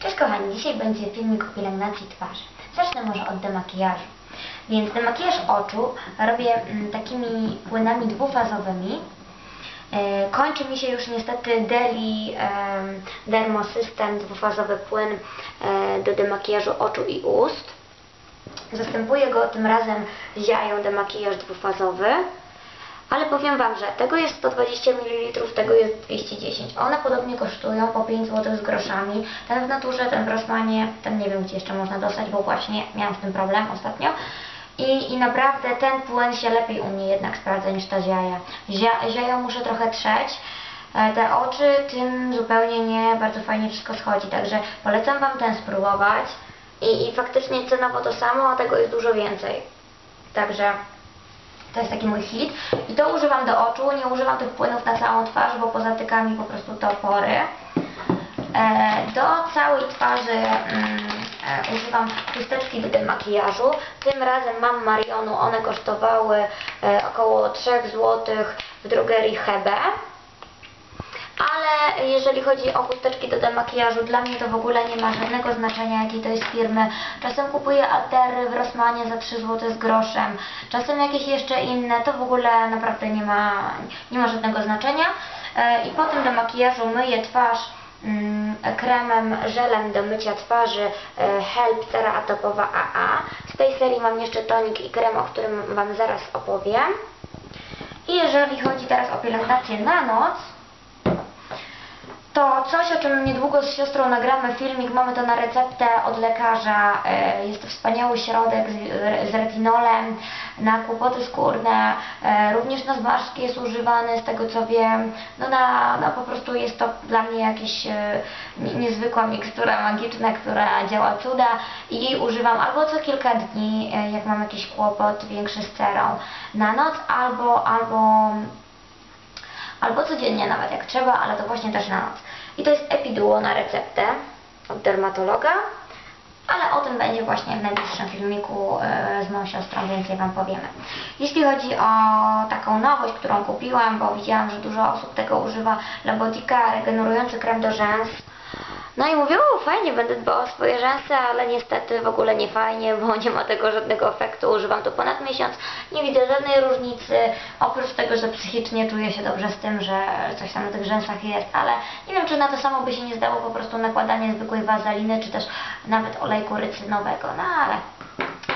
Cześć kochani, dzisiaj będzie filmik o pielęgnacji twarzy. Zacznę może od demakijażu. Więc demakijaż oczu robię mm, takimi płynami dwufazowymi. E, Kończy mi się już niestety Deli em, Dermosystem, dwufazowy płyn e, do demakijażu oczu i ust. Zastępuję go tym razem ziają demakijaż dwufazowy. Ale powiem Wam, że tego jest 120 ml, tego jest 210. One podobnie kosztują po 5 zł z groszami. Ten w naturze, ten w Rossmanie, ten nie wiem gdzie jeszcze można dostać, bo właśnie miałam z tym problem ostatnio. I, I naprawdę ten płyn się lepiej u mnie jednak sprawdza niż ta ziaja. Zia, ziają muszę trochę trzeć. e, Te oczy tym zupełnie nie bardzo fajnie wszystko schodzi, także polecam Wam ten spróbować. I, I faktycznie cenowo to samo, a tego jest dużo więcej. Także to jest taki mój hit. I to używam do oczu, nie używam tych płynów na całą twarz, bo pozatyka mi po prostu to pory. E, do całej twarzy mm, e, używam chusteczki do demakijażu. Tym razem mam Marionu, one kosztowały e, około 3 zł w drogerii Hebe. Jeżeli chodzi o chusteczki do demakijażu, dla mnie to w ogóle nie ma żadnego znaczenia, jakiej to jest firmy. Czasem kupuję altery w Rossmanie za 3 zł z groszem, czasem jakieś jeszcze inne, to w ogóle naprawdę nie ma, nie ma żadnego znaczenia. E, I potem do makijażu myję twarz mm, kremem, żelem do mycia twarzy e, Help Cera Atopowa AA. Z tej serii mam jeszcze tonik i krem, o którym Wam zaraz opowiem. I jeżeli chodzi teraz o pielęgnację na noc, to coś, o czym niedługo z siostrą nagramy filmik, mamy to na receptę od lekarza. E, Jest to wspaniały środek z, retinolem na kłopoty skórne, e, również na zmarszczki jest używany, z tego co wiem. No, na, no po prostu jest to dla mnie jakaś e, nie- niezwykła mikstura magiczna, która działa cuda i jej używam albo co kilka dni, jak mam jakiś kłopot większy z cerą na noc, albo, albo albo codziennie nawet jak trzeba, ale to właśnie też na noc. I to jest Epiduo na receptę od dermatologa, ale o tym będzie właśnie w najbliższym filmiku e, z moją siostrą, więcej Wam powiemy. Jeśli chodzi o taką nowość, którą kupiłam, bo widziałam, że dużo osób tego używa, Labotika regenerujący krem do rzęs. No i mówię, o fajnie, będę dbała o swoje rzęsy, ale niestety w ogóle nie fajnie, bo nie ma tego żadnego efektu. Używam to ponad miesiąc, nie widzę żadnej różnicy, oprócz tego, że psychicznie czuję się dobrze z tym, że coś tam na tych rzęsach jest, ale nie wiem, czy na to samo by się nie zdało po prostu nakładanie zwykłej wazaliny, czy też nawet olejku rycynowego, no ale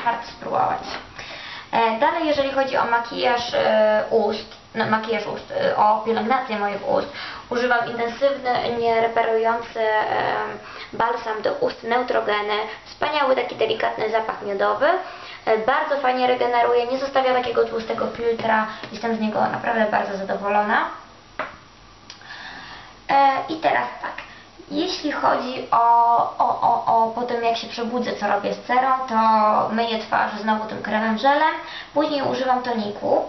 warto spróbować. E, Dalej, jeżeli chodzi o makijaż e, ust, makijaż ust, e, o pielęgnację moich ust, używam intensywny, nie reperujący e, balsam do ust Neutrogeny. Wspaniały, taki delikatny zapach miodowy. E, Bardzo fajnie regeneruje, nie zostawia takiego tłustego filtra. Jestem z niego naprawdę bardzo zadowolona. E, I teraz tak, jeśli chodzi o, o, o, o po tym jak się przebudzę, co robię z cerą, to myję twarz znowu tym kremem żelem, później używam toniku.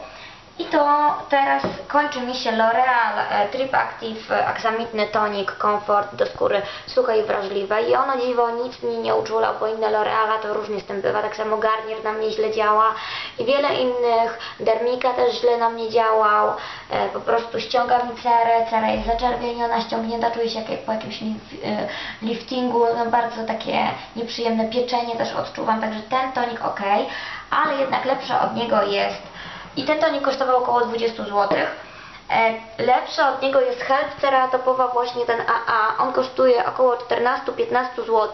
I to teraz kończy mi się L'Oreal e, Trip Active e, aksamitny tonik Comfort do skóry suchej i wrażliwej i ono dziwo nic mnie nie uczulał, bo inne L'Oreala to różnie z tym bywa, tak samo Garnier na mnie źle działa i wiele innych, Dermika też źle na mnie działał, e, po prostu ściąga mi cerę, cera jest zaczerwieniona, ściągnięta, czuję się jak, po jakimś lif, liftingu, no bardzo takie nieprzyjemne pieczenie też odczuwam, także ten tonik ok, ale jednak lepsze od niego jest i ten tonik kosztował około 20 zł. Lepszy od niego jest Help Ceratopowa, właśnie ten AA. On kosztuje około 14-15 zł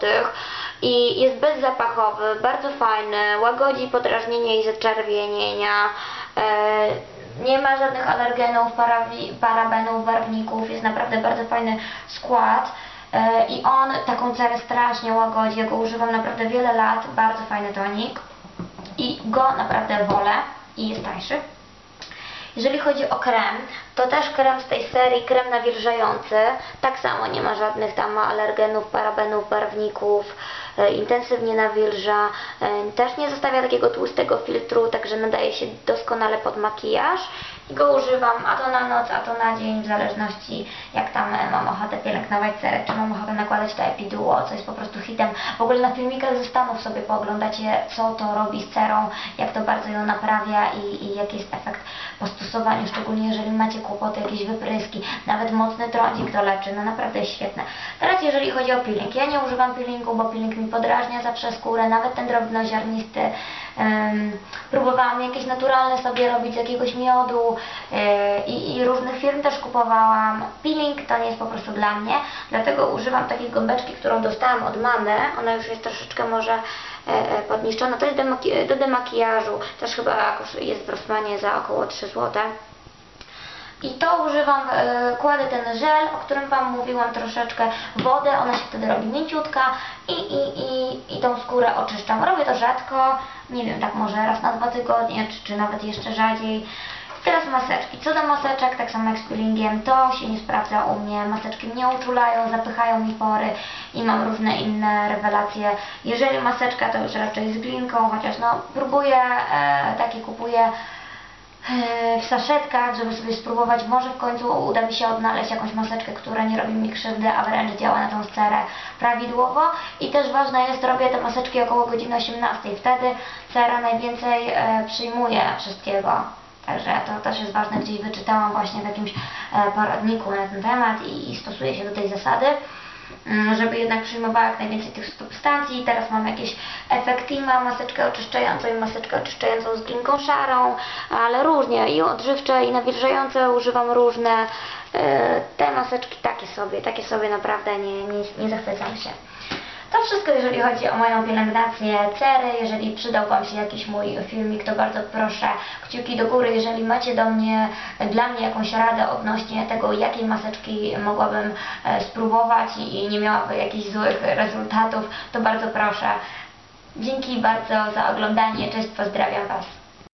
i jest bezzapachowy, bardzo fajny, łagodzi podrażnienie i zaczerwienienia. E, nie ma żadnych alergenów, parabenów, barwników, jest naprawdę bardzo fajny skład. E, I on taką cerę strasznie łagodzi, ja go używam naprawdę wiele lat, bardzo fajny tonik i go naprawdę wolę i jest tańszy. Jeżeli chodzi o krem, to też krem z tej serii, krem nawilżający, tak samo nie ma żadnych tam alergenów, parabenów, barwników, e, intensywnie nawilża, e, też nie zostawia takiego tłustego filtru, także nadaje się doskonale pod makijaż go używam, a to na noc, a to na dzień, w zależności jak tam e, mam ochotę pielęgnować cerę, czy mam ochotę nakładać to epiduo, co jest po prostu hitem. W ogóle na filmikach ze Stanów sobie pooglądacie, co to robi z cerą, jak to bardzo ją naprawia i, i jaki jest efekt po stosowaniu, szczególnie jeżeli macie kłopoty, jakieś wypryski, nawet mocny trądzik to leczy, no naprawdę świetne. Teraz jeżeli chodzi o peeling, ja nie używam peelingu, bo peeling mi podrażnia zawsze skórę, nawet ten drobnoziarnisty. Próbowałam jakieś naturalne sobie robić jakiegoś miodu e, i, i różnych firm też kupowałam. Peeling to nie jest po prostu dla mnie, dlatego używam takiej gąbeczki, którą dostałam od mamy. Ona już jest troszeczkę może e, e, podniszczona. To jest do, maki- do demakijażu, też chyba jest w Rossmanie za około 3 zł. I to używam, e, kładę ten żel, o którym Wam mówiłam troszeczkę, wodę, ona się wtedy robi mięciutka i, i, i, i tą skórę oczyszczam. Robię to rzadko, nie wiem, tak może raz na dwa tygodnie, czy, czy nawet jeszcze rzadziej. Teraz maseczki. Co do maseczek, tak samo jak z peelingiem, to się nie sprawdza u mnie. Maseczki mnie uczulają, zapychają mi pory i mam różne inne rewelacje. Jeżeli maseczka, to już raczej z glinką, chociaż no próbuję, e, takie kupuję w saszetkach, żeby sobie spróbować. Może w końcu uda mi się odnaleźć jakąś maseczkę, która nie robi mi krzywdy, a wręcz działa na tą cerę prawidłowo. I też ważne jest, robię te maseczki około godziny 18. Wtedy cera najwięcej e, przyjmuje wszystkiego. Także to też jest ważne, gdzieś wyczytałam właśnie w jakimś e, poradniku na ten temat i, i stosuję się do tej zasady żeby jednak przyjmowała jak najwięcej tych substancji. Teraz mam jakieś Effectima, maseczkę oczyszczającą i maseczkę oczyszczającą z glinką szarą, ale różnie i odżywcze i nawilżające używam różne. E, Te maseczki takie sobie, takie sobie naprawdę nie, nie, nie zachwycam się. To wszystko, jeżeli chodzi o moją pielęgnację cery. Jeżeli przydał Wam się jakiś mój filmik, to bardzo proszę kciuki do góry. Jeżeli macie do mnie, dla mnie jakąś radę odnośnie tego, jakiej maseczki mogłabym e, spróbować i, i nie miałaby jakichś złych rezultatów, to bardzo proszę. Dzięki bardzo za oglądanie. Cześć, pozdrawiam Was.